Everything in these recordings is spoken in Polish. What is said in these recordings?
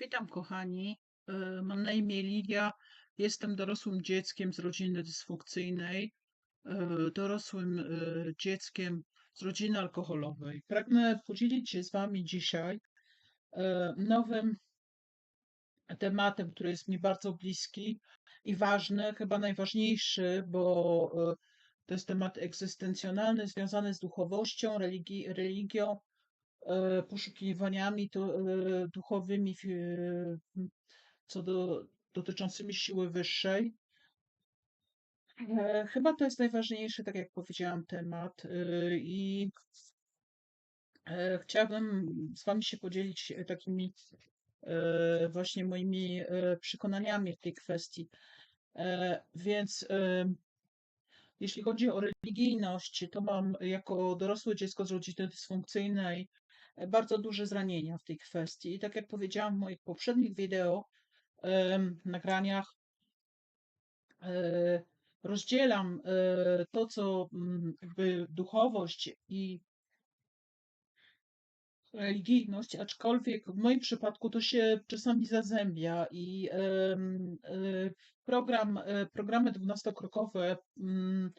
Witam kochani. E, Mam na imię Lidia. Jestem dorosłym dzieckiem z rodziny dysfunkcyjnej, e, dorosłym e, dzieckiem z rodziny alkoholowej. Pragnę podzielić się z Wami dzisiaj nowym tematem, który jest mi bardzo bliski i ważny, chyba najważniejszy, bo to jest temat egzystencjonalny związany z duchowością, religi religią poszukiwaniami to, e, duchowymi e, co do, dotyczącymi siły wyższej. E, Chyba to jest najważniejszy, tak jak powiedziałam, temat e, i e, chciałabym z Wami się podzielić e, takimi e, właśnie moimi e, przekonaniami w tej kwestii. E, Więc e, jeśli chodzi o religijność, to mam jako dorosłe dziecko z rodziny dysfunkcyjnej e, bardzo duże zranienia w tej kwestii. I tak jak powiedziałam w moich poprzednich wideo, nagraniach, e, rozdzielam e, to, co mm, jakby duchowość i religijność, aczkolwiek w moim przypadku to się czasami zazębia i e, program, programy dwunastokrokowe mm,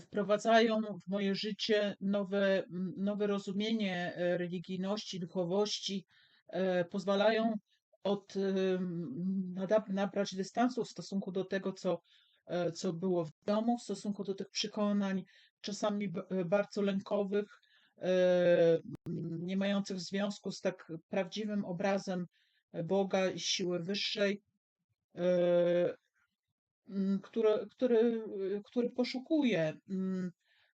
wprowadzają w moje życie nowe, nowe rozumienie e, religijności, duchowości, e, pozwalają od, nada- nabrać dystansu w stosunku do tego, co, e, co było w domu, w stosunku do tych przekonań, czasami e, bardzo lękowych, e, nie mających związku z tak prawdziwym obrazem Boga i siły wyższej. Mm, który, który, który poszukuje. mm,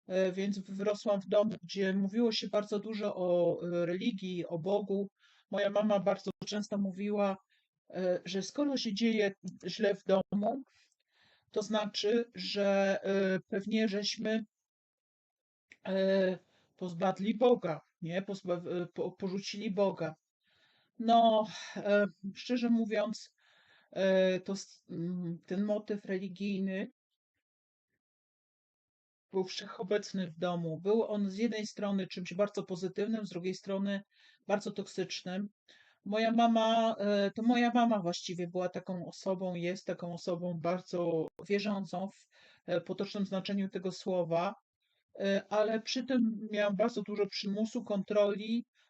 e, Więc wyrosłam w domu, gdzie mówiło się bardzo dużo o e, religii, o Bogu. Moja mama bardzo często mówiła, e, że skoro się dzieje źle w domu, to znaczy, że pewnie żeśmy pozbadli Boga, nie? Pozba, po, porzucili Boga. No, szczerze mówiąc, to s- mm, ten motyw religijny był wszechobecny w domu. Był on z jednej strony czymś bardzo pozytywnym, z drugiej strony bardzo toksycznym. Moja mama, e, to moja mama właściwie była taką osobą, jest taką osobą bardzo wierzącą w e, potocznym znaczeniu tego słowa, e, ale przy tym miałam bardzo dużo przymusu, kontroli e,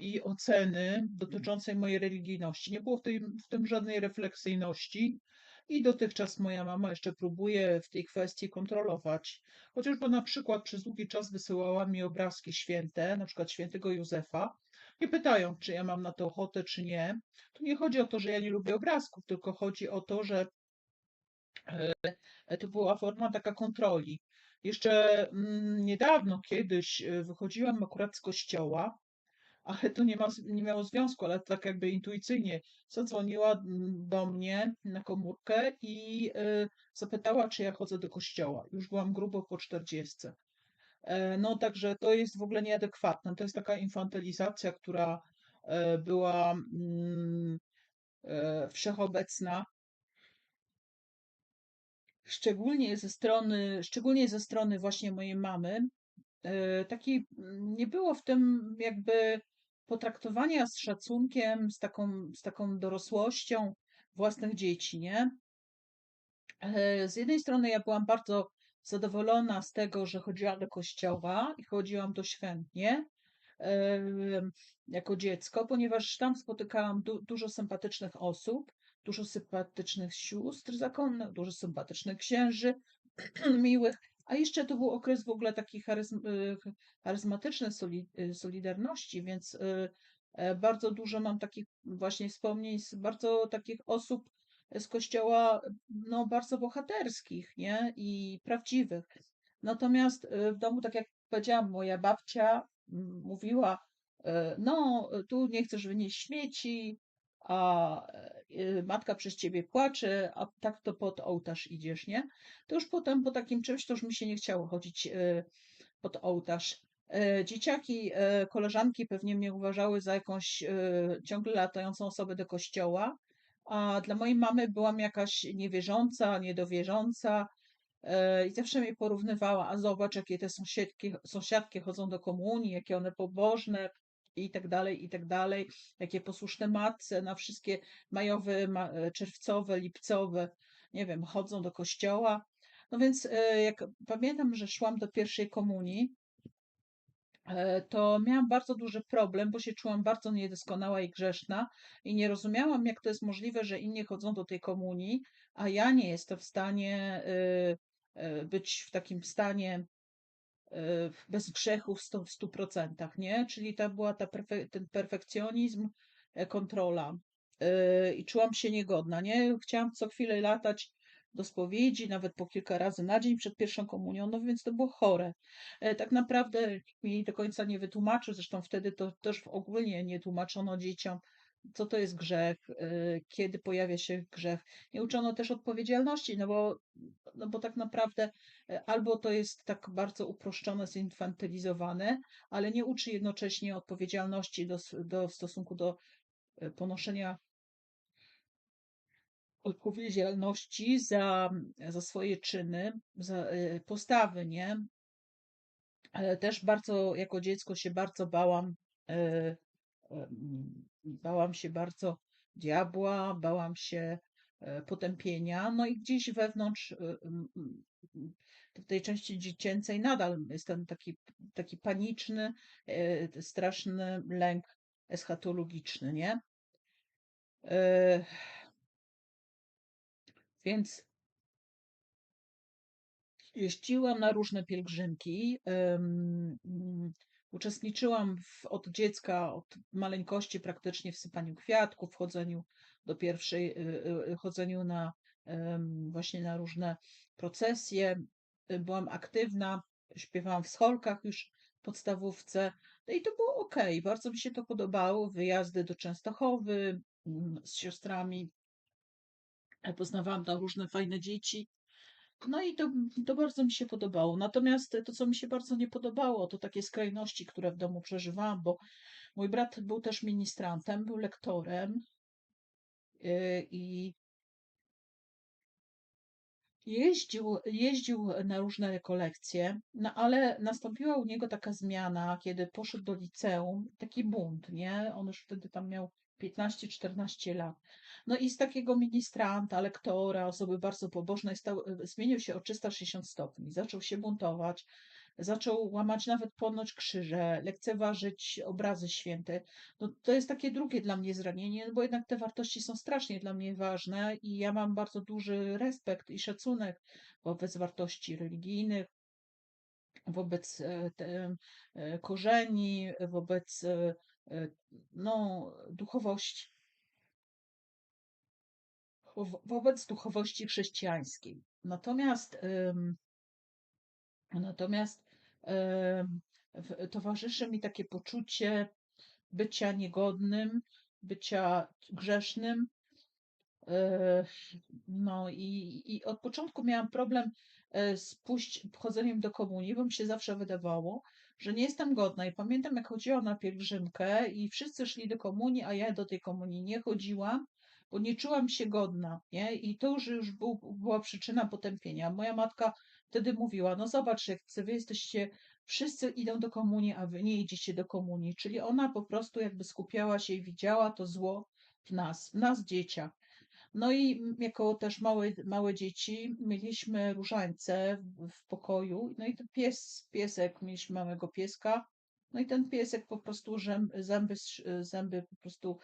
i oceny dotyczącej mojej religijności. Nie było w tym, w tym żadnej refleksyjności. I dotychczas moja mama jeszcze próbuje w tej kwestii kontrolować. Chociażby na przykład przez długi czas wysyłała mi obrazki święte, na przykład świętego Józefa, i pytają, czy ja mam na to ochotę, czy nie. Tu nie chodzi o to, że ja nie lubię obrazków, tylko chodzi o to, że e, to była forma taka kontroli. Jeszcze mm, niedawno, kiedyś e, wychodziłam akurat z kościoła, ale to nie, ma, nie miało związku, ale tak jakby intuicyjnie zadzwoniła mm, do mnie na komórkę i e, zapytała, czy ja chodzę do kościoła. Już byłam grubo po 40. E, No, także to jest w ogóle nieadekwatne. To jest taka infantylizacja, która e, była mm, wszechobecna, szczególnie ze strony, szczególnie ze strony właśnie mojej mamy. Takiej mm, nie było w tym jakby potraktowania z szacunkiem, z taką, z taką dorosłością własnych dzieci, nie? E, Z jednej strony ja byłam bardzo zadowolona z tego, że chodziłam do kościoła i chodziłam dość chętnie em, jako dziecko, ponieważ tam spotykałam du dużo sympatycznych osób, dużo sympatycznych sióstr zakonnych, dużo sympatycznych księży, miłych, a jeszcze to był okres w ogóle takiej charyzm y, ch- charyzmatycznej y, solidarności, więc y, e, bardzo dużo mam takich właśnie wspomnień z bardzo takich osób z kościoła, no bardzo bohaterskich, nie? I prawdziwych. Natomiast w domu, tak jak powiedziałam, moja babcia mówiła, no tu nie chcesz wynieść śmieci, a matka przez ciebie płacze, a tak to pod ołtarz idziesz, nie? To już potem po takim czymś to już mi się nie chciało chodzić e, pod ołtarz. E, Dzieciaki, koleżanki pewnie mnie uważały za jakąś ciągle latającą osobę do kościoła, a dla mojej mamy byłam jakaś niewierząca, niedowierząca i zawsze mnie porównywała, a zobacz, jakie te sąsiadki, sąsiadki chodzą do komunii, jakie one pobożne i tak dalej, i tak dalej. Jakie posłuszne matce na wszystkie majowe, ma, e, czerwcowe, lipcowe, nie wiem, chodzą do kościoła. No więc e, jak pamiętam, że szłam do pierwszej komunii, e, to miałam bardzo duży problem, bo się czułam bardzo niedoskonała i grzeszna i nie rozumiałam, jak to jest możliwe, że inni chodzą do tej komunii, a ja nie jestem w stanie być w takim stanie bez grzechu w 100%, w 100%, nie? Czyli to była ta perfe ten perfekcjonizm, e, kontrola. E, I czułam się niegodna, nie? Chciałam co chwilę latać do spowiedzi, nawet po kilka razy na dzień przed pierwszą komunią, no więc to było chore. E, tak naprawdę mi do końca nie wytłumaczył, zresztą wtedy to też ogólnie nie tłumaczono dzieciom, co to jest grzech, kiedy pojawia się grzech. Nie uczono też odpowiedzialności, no bo, no bo tak naprawdę albo to jest tak bardzo uproszczone, zinfantylizowane, ale nie uczy jednocześnie odpowiedzialności do, do, w stosunku do ponoszenia odpowiedzialności za, za swoje czyny, za postawy, nie? Też bardzo, jako dziecko się bardzo bałam bałam się bardzo diabła, bałam się e, potępienia, no i gdzieś wewnątrz e, w tej części dziecięcej nadal jest ten taki, taki paniczny, e, straszny lęk eschatologiczny, nie? Więc jeździłam na różne pielgrzymki. Uczestniczyłam w, od dziecka, od maleńkości praktycznie w sypaniu kwiatków, w chodzeniu do pierwszej, y, y, chodzeniu na właśnie na różne procesje. Byłam aktywna, śpiewałam w scholkach już podstawówce. No i to było ok, bardzo mi się to podobało. Wyjazdy do Częstochowy mm, z siostrami. Poznawałam tam różne fajne dzieci. No i to, to bardzo mi się podobało. Natomiast to, co mi się bardzo nie podobało, to takie skrajności, które w domu przeżywałam, bo mój brat był też ministrantem, był lektorem yy, i jeździł, jeździł na różne rekolekcje, no ale nastąpiła u niego taka zmiana, kiedy poszedł do liceum, taki bunt, nie? On już wtedy tam miał 15-14 lat. No i z takiego ministranta, lektora, osoby bardzo pobożnej stał, zmienił się o 360 stopni. Zaczął się buntować, zaczął łamać nawet ponoć krzyże, lekceważyć obrazy święte. No, to jest takie drugie dla mnie zranienie, no bo jednak te wartości są strasznie dla mnie ważne i ja mam bardzo duży respekt i szacunek wobec wartości religijnych, wobec e, te, e, korzeni, wobec e, no, duchowości wobec duchowości chrześcijańskiej. Natomiast, natomiast towarzyszy mi takie poczucie bycia niegodnym, bycia grzesznym. E, no i, i od początku miałam problem e, z pójść, wchodzeniem do komunii, bo mi się zawsze wydawało, że nie jestem godna. I pamiętam, jak chodziłam na pielgrzymkę i wszyscy szli do komunii, a ja do tej komunii nie chodziłam, bo nie czułam się godna, nie? I to już, już był, była przyczyna potępienia. Moja matka wtedy mówiła, no zobacz, jak wy jesteście, wszyscy idą do komunii, a wy nie idziecie do komunii. Czyli ona po prostu jakby skupiała się i widziała to zło w nas, w nas dzieciach. No i jako też małe, małe dzieci mieliśmy różańce w, w pokoju, no i ten pies, piesek, mieliśmy małego pieska, no i ten piesek po prostu zęby, zęby, po prostu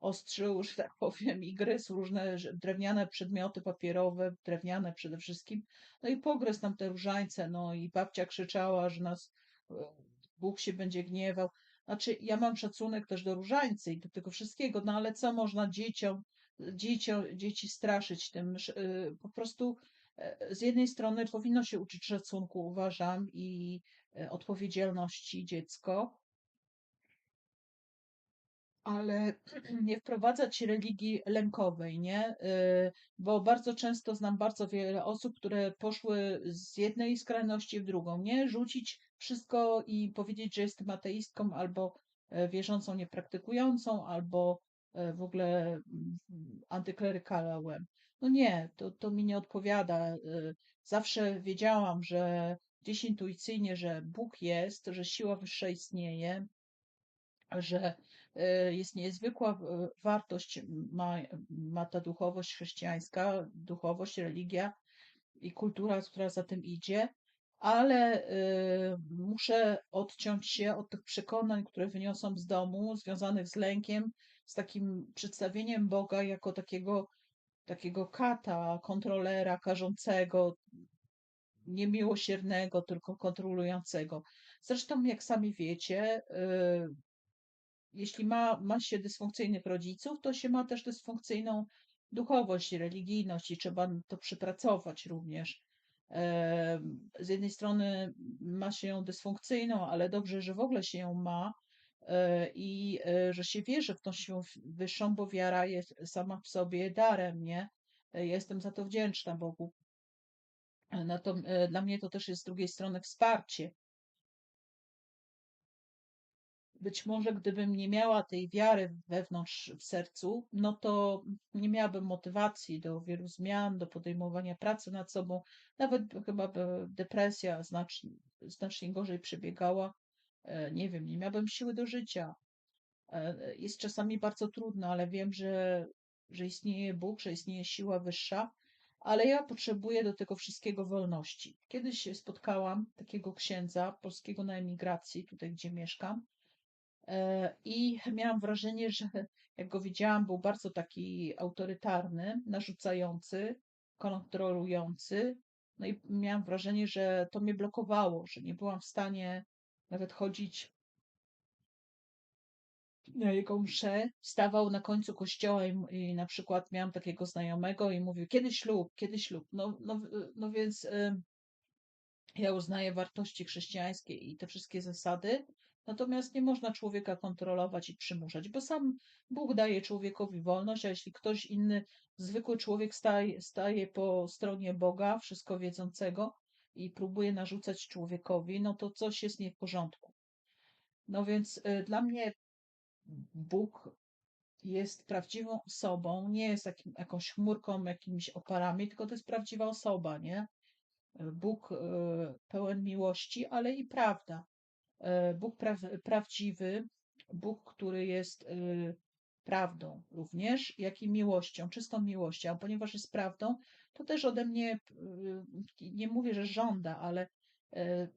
ostrzył, że tak powiem, i gryzł różne drewniane przedmioty papierowe, drewniane przede wszystkim. No i pogryzł nam te różańce, no i babcia krzyczała, że nas e, Bóg się będzie gniewał. Znaczy, ja mam szacunek też do różańcy i do tego wszystkiego, no ale co można dzieciom, dzieciom dzieci straszyć tym? E, po prostu e, z jednej strony powinno się uczyć szacunku, uważam, i odpowiedzialności dziecko, ale nie wprowadzać religii lękowej, nie? Y, bo bardzo często znam bardzo wiele osób, które poszły z jednej skrajności w drugą, nie? Rzucić wszystko i powiedzieć, że jestem ateistką albo e, wierzącą, niepraktykującą, albo e, w ogóle mm, antyklerykałem. No nie, to, to mi nie odpowiada. Y, zawsze wiedziałam, że gdzieś intuicyjnie, że Bóg jest, że siła wyższa istnieje, że e, jest niezwykła e, wartość ma, ma ta duchowość chrześcijańska, duchowość, religia i kultura, która za tym idzie, ale muszę odciąć się od tych przekonań, które wyniosłam z domu, związanych z lękiem, z takim przedstawieniem Boga jako takiego, takiego kata, kontrolera, karzącego, niemiłosiernego, tylko kontrolującego. Zresztą, jak sami wiecie, y, jeśli ma, ma się dysfunkcyjnych rodziców, to się ma też dysfunkcyjną duchowość, religijność i trzeba to przypracować również. Z jednej strony ma się ją dysfunkcyjną, ale dobrze, że w ogóle się ją ma i e, że się wierzy w tą siłę wyższą, bo wiara jest sama w sobie darem, nie? E, jestem za to wdzięczna Bogu. No to, dla mnie to też jest z drugiej strony wsparcie, być może gdybym nie miała tej wiary wewnątrz w sercu, no to nie miałabym motywacji do wielu zmian, do podejmowania pracy nad sobą. Nawet chyba by depresja znacznie, znacznie gorzej przebiegała. E, nie wiem, nie miałabym siły do życia. E, jest czasami bardzo trudno, ale wiem, że, że istnieje Bóg, że istnieje siła wyższa, ale ja potrzebuję do tego wszystkiego wolności. Kiedyś spotkałam takiego księdza polskiego na emigracji, tutaj gdzie mieszkam, E, I miałam wrażenie, że jak go widziałam, był bardzo taki autorytarny, narzucający, kontrolujący. No i miałam wrażenie, że to mnie blokowało, że nie byłam w stanie nawet chodzić na jego mszę. Stawał na końcu kościoła i, i na przykład miałam takiego znajomego i mówił, kiedy ślub, kiedy ślub. No, no, no więc y, ja uznaję wartości chrześcijańskie i te wszystkie zasady, Natomiast nie można człowieka kontrolować i przymuszać, bo sam Bóg daje człowiekowi wolność, a jeśli ktoś inny, zwykły człowiek staje, staje po stronie Boga, wszystko wiedzącego i próbuje narzucać człowiekowi, no to coś jest nie w porządku. No więc y, dla mnie Bóg jest prawdziwą osobą, nie jest jakim, jakąś chmurką, jakimiś oparami, tylko to jest prawdziwa osoba, nie? Bóg y, pełen miłości, ale i prawda. E, Bóg pra prawdziwy, Bóg, który jest y, prawdą również, jak i miłością, czystą miłością. A ponieważ jest prawdą, to też ode mnie, y, nie mówię, że żąda, ale e,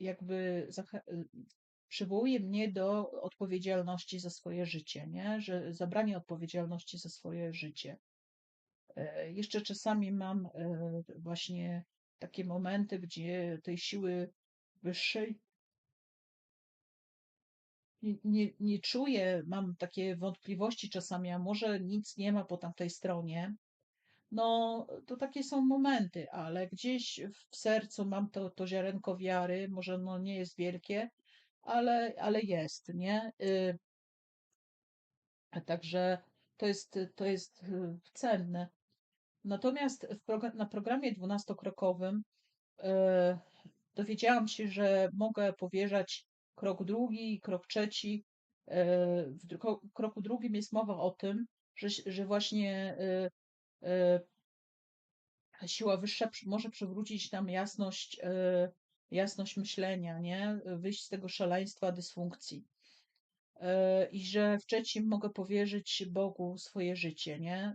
jakby y, przywołuje mnie do odpowiedzialności za swoje życie, nie? że zabranie odpowiedzialności za swoje życie. E, jeszcze czasami mam właśnie takie momenty, gdzie tej siły wyższej. Nie, nie, nie czuję, mam takie wątpliwości czasami, a może nic nie ma po tamtej stronie. No, to takie są momenty, ale gdzieś w sercu mam to, to ziarenko wiary, może ono nie jest wielkie, ale, ale jest, nie? Y, także to jest, to jest y, cenne. Natomiast w na programie dwunastokrokowym y, dowiedziałam się, że mogę powierzać krok drugi, krok trzeci. W kroku drugim jest mowa o tym, że, że właśnie siła wyższa może przywrócić nam jasność, jasność myślenia, nie? Wyjść z tego szaleństwa dysfunkcji. I że w trzecim mogę powierzyć Bogu swoje życie, nie?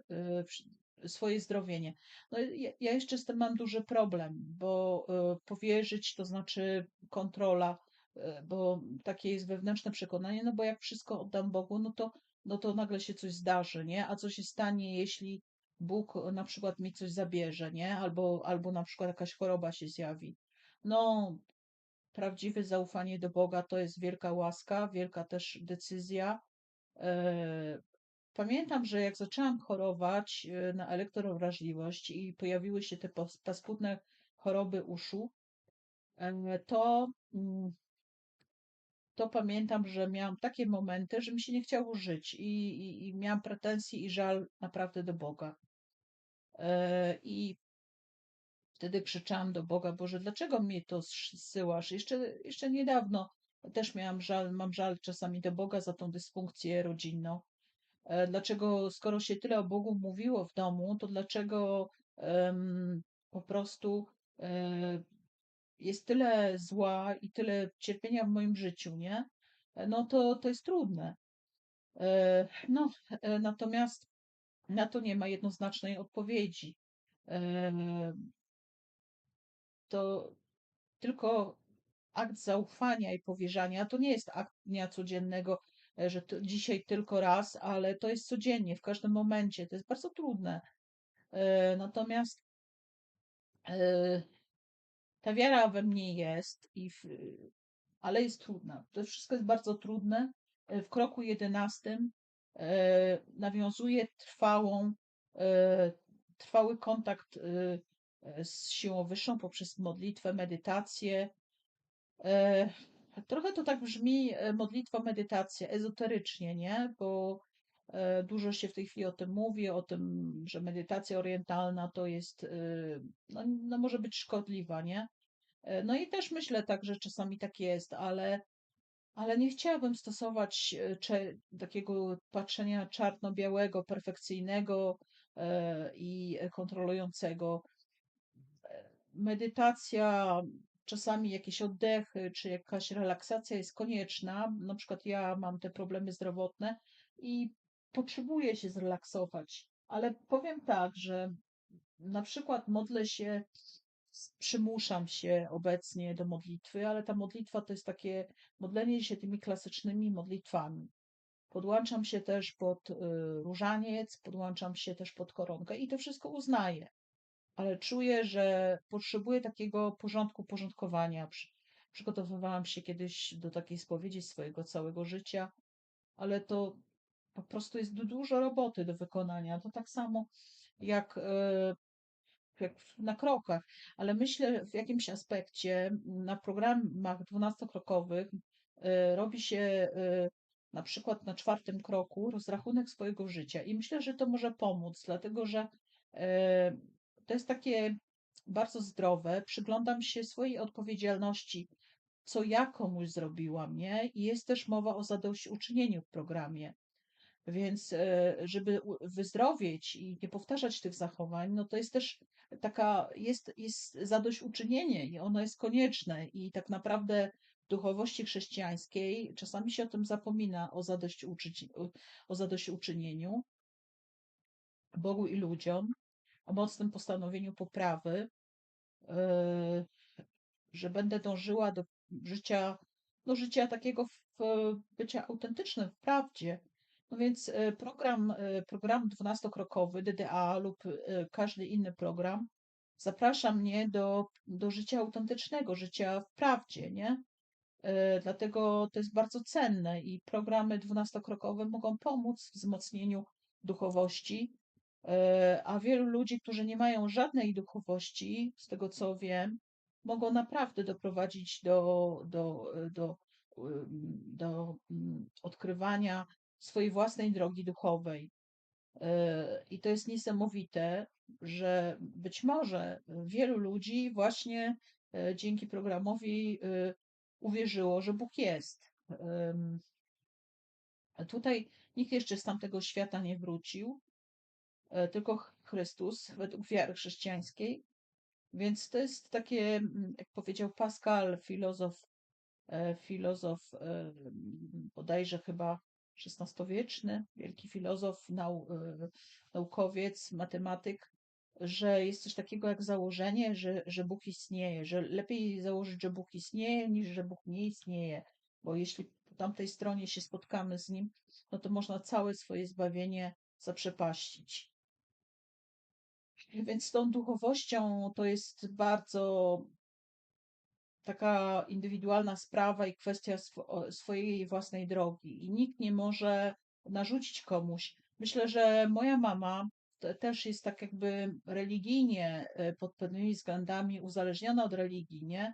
swoje zdrowienie. No, ja, jeszcze z tym mam duży problem, bo y, powierzyć to znaczy kontrola, y, bo takie jest wewnętrzne przekonanie, no bo jak wszystko oddam Bogu, no to, no to nagle się coś zdarzy, nie? A co się stanie, jeśli Bóg na przykład mi coś zabierze, nie? Albo, albo na przykład jakaś choroba się zjawi. No, prawdziwe zaufanie do Boga to jest wielka łaska, wielka też decyzja, e, Pamiętam, że jak zaczęłam chorować e, na elektrowrażliwość i pojawiły się te paskudne choroby uszu, e, to, mm, to pamiętam, że miałam takie momenty, że mi się nie chciało żyć i, i, i miałam pretensje i żal naprawdę do Boga. E, I wtedy krzyczałam do Boga, Boże, dlaczego mnie to zsyłasz? Jeszcze, jeszcze niedawno też miałam żal, mam żal czasami do Boga za tą dysfunkcję rodzinną. E, dlaczego, skoro się tyle o Bogu mówiło w domu, to dlaczego um, po prostu um, jest tyle zła i tyle cierpienia w moim życiu, nie? no to, to jest trudne. No, natomiast na to nie ma jednoznacznej odpowiedzi. To tylko akt zaufania i powierzania to nie jest akt dnia codziennego, e, że dzisiaj tylko raz, ale to jest codziennie, w każdym momencie. To jest bardzo trudne. E, Natomiast e, ta wiara we mnie jest, i w, ale jest trudna. To wszystko jest bardzo trudne. W kroku jedenastym nawiązuje trwałą, e, trwały kontakt e, e, z siłą wyższą poprzez modlitwę, medytację. E, Trochę to tak brzmi e, modlitwa, medytacja ezoterycznie, nie? Bo e, dużo się w tej chwili o tym mówi, o tym, że medytacja orientalna to jest, e, no, no może być szkodliwa, nie? E, No i też myślę tak, że czasami tak jest, ale, ale nie chciałabym stosować e, takiego patrzenia czarno-białego, perfekcyjnego e, i kontrolującego. Medytacja, czasami jakieś oddechy, czy jakaś relaksacja jest konieczna. Na przykład ja mam te problemy zdrowotne i potrzebuję się zrelaksować, ale powiem tak, że na przykład modlę się przymuszam się obecnie do modlitwy, ale ta modlitwa to jest takie modlenie się tymi klasycznymi modlitwami. Podłączam się też pod y, różaniec, podłączam się też pod koronkę i to wszystko uznaję, ale czuję, że potrzebuję takiego porządku, porządkowania. Przy- Przygotowywałam się kiedyś do takiej spowiedzi swojego całego życia, ale to po prostu jest du- dużo roboty do wykonania. To tak samo jak jak na krokach, ale myślę w jakimś aspekcie na programach dwunastokrokowych e, robi się e, na przykład na czwartym kroku rozrachunek swojego życia i myślę, że to może pomóc, dlatego że e, to jest takie bardzo zdrowe. Przyglądam się swojej odpowiedzialności, co ja komuś zrobiłam, nie? I jest też mowa o zadośćuczynieniu w programie. Więc e, żeby wyzdrowieć i nie powtarzać tych zachowań, no to jest też taka, jest, jest zadośćuczynienie i ono jest konieczne i tak naprawdę w duchowości chrześcijańskiej czasami się o tym zapomina, o zadośćuczyni- o zadośćuczynieniu Bogu i ludziom, o mocnym postanowieniu poprawy, e, że będę dążyła do życia, no życia takiego w, bycia autentycznym w prawdzie. No więc e, program, e, program dwunastokrokowy DDA lub e, każdy inny program zaprasza mnie do, do życia autentycznego, życia w prawdzie, nie? Dlatego to jest bardzo cenne i programy dwunastokrokowe mogą pomóc w wzmocnieniu duchowości, a wielu ludzi, którzy nie mają żadnej duchowości, z tego co wiem, mogą naprawdę doprowadzić do, do, do, do mm, odkrywania swojej własnej drogi duchowej. E, I to jest niesamowite, że być może wielu ludzi właśnie e, dzięki programowi e, uwierzyło, że Bóg jest. Tutaj nikt jeszcze z tamtego świata nie wrócił, tylko Ch- Chrystus według wiary chrześcijańskiej. Więc to jest takie, jak powiedział Pascal, filozof, filozof bodajże chyba XVI-wieczny, wielki filozof, nau, e, naukowiec, matematyk, że jest coś takiego jak założenie, że, że Bóg istnieje, że lepiej założyć, że Bóg istnieje, niż że Bóg nie istnieje, bo jeśli po tamtej stronie się spotkamy z Nim, no to można całe swoje zbawienie zaprzepaścić. Więc tą duchowością to jest bardzo taka indywidualna sprawa i kwestia o- swojej własnej drogi. I nikt nie może narzucić komuś. Myślę, że moja mama te- też jest tak jakby religijnie, e, pod pewnymi względami uzależniona od religii, nie?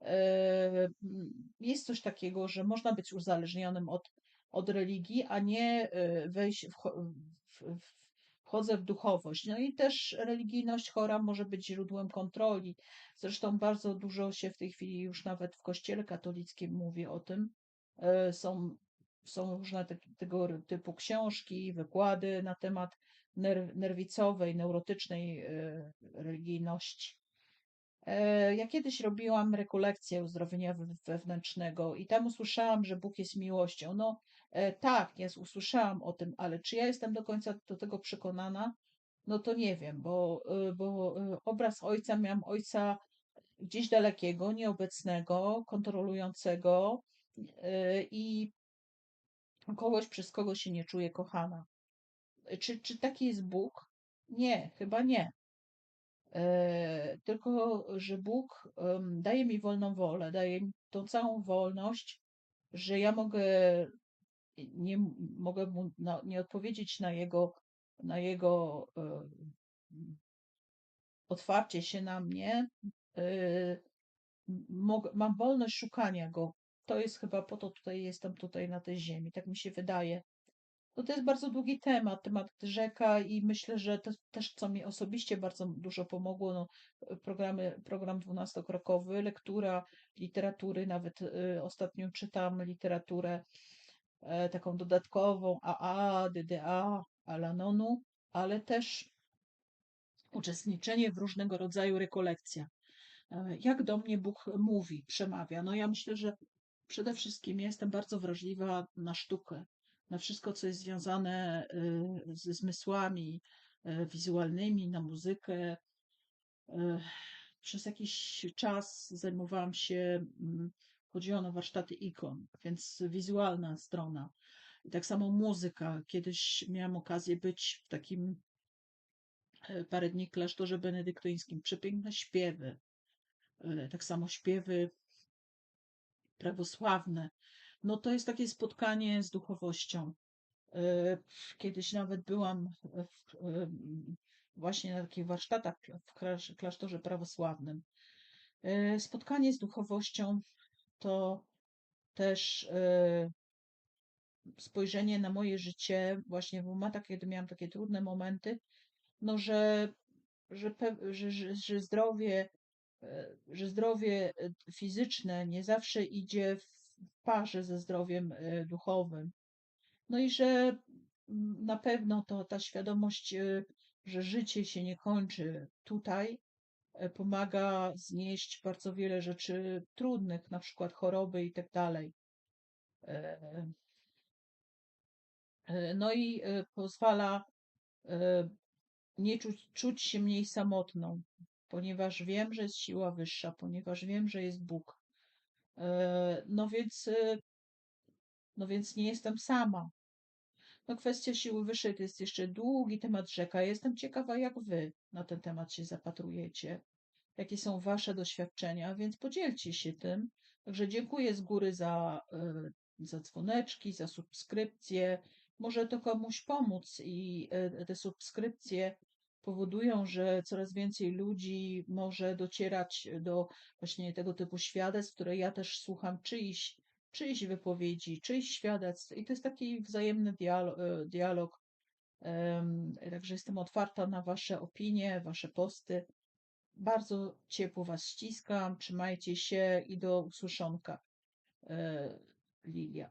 E, Jest coś takiego, że można być uzależnionym od, od religii, a nie e, wejść, wcho- w, w, wchodzę w duchowość. No i też religijność chora może być źródłem kontroli. Zresztą bardzo dużo się w tej chwili już nawet w Kościele katolickim mówi o tym. E, Są, są różne te, tego typu książki, wykłady na temat ner, nerwicowej, neurotycznej e, religijności. E, Ja kiedyś robiłam rekolekcję uzdrowienia we- wewnętrznego i tam usłyszałam, że Bóg jest miłością. No tak, jest, usłyszałam o tym, ale czy ja jestem do końca do tego przekonana? No to nie wiem, bo, e, bo e, obraz ojca miałam ojca gdzieś dalekiego, nieobecnego, kontrolującego e, i kogoś, przez kogo się nie czuję kochana. Czy, czy taki jest Bóg? Nie, chyba nie. E, tylko, że Bóg daje mi wolną wolę, daje mi tą całą wolność, że ja mogę nie mogę mu na, nie odpowiedzieć na jego, na jego e, otwarcie się na mnie. E, mogę, mam wolność szukania go. To jest chyba po to tutaj jestem tutaj na tej ziemi, tak mi się wydaje. No to jest bardzo długi temat, temat rzeka i myślę, że to też, co mi osobiście bardzo dużo pomogło, no, programy, program dwunastokrokowy, lektura literatury, nawet y, ostatnio czytam literaturę taką dodatkową AA, DDA, Alanonu, ale też uczestniczenie w różnego rodzaju rekolekcjach. E, Jak do mnie Bóg mówi, przemawia? No ja myślę, że przede wszystkim jestem bardzo wrażliwa na sztukę, na wszystko, co jest związane y, ze zmysłami y, wizualnymi, na muzykę. Przez jakiś czas zajmowałam się, mm, chodziło na warsztaty ikon, więc wizualna strona. I tak samo muzyka. Kiedyś miałam okazję być w takim e, parę dni klasztorze benedyktyńskim. Przepiękne śpiewy, e, tak samo śpiewy prawosławne. No to jest takie spotkanie z duchowością. E, Kiedyś nawet byłam w, właśnie na takich warsztatach w klasz- klasztorze prawosławnym. Spotkanie z duchowością to też e, spojrzenie na moje życie właśnie w momentach, kiedy miałam takie trudne momenty, no że, że, że, że, zdrowie, e, że zdrowie e, fizyczne nie zawsze idzie w parze ze zdrowiem duchowym. No i że na pewno to ta świadomość, że życie się nie kończy tutaj, pomaga znieść bardzo wiele rzeczy trudnych, na przykład choroby i tak dalej. E, e, No i e, pozwala e, nie czuć, czuć się mniej samotną, ponieważ wiem, że jest siła wyższa, ponieważ wiem, że jest Bóg. E, No więc, e, no więc nie jestem sama. No kwestia siły wyższej to jest jeszcze długi temat rzeka. Jestem ciekawa, jak wy na ten temat się zapatrujecie, jakie są wasze doświadczenia, więc podzielcie się tym. Także dziękuję z góry za, e, za dzwoneczki, za subskrypcje. Może to komuś pomóc i e, te subskrypcje powodują, że coraz więcej ludzi może docierać do właśnie tego typu świadectw, które ja też słucham czyichś, czyichś wypowiedzi, czyichś świadectw i to jest taki wzajemny dialog. dialog. Em, Także jestem otwarta na Wasze opinie, Wasze posty. Bardzo ciepło Was ściskam, trzymajcie się i do usłyszonka. E, Lilia.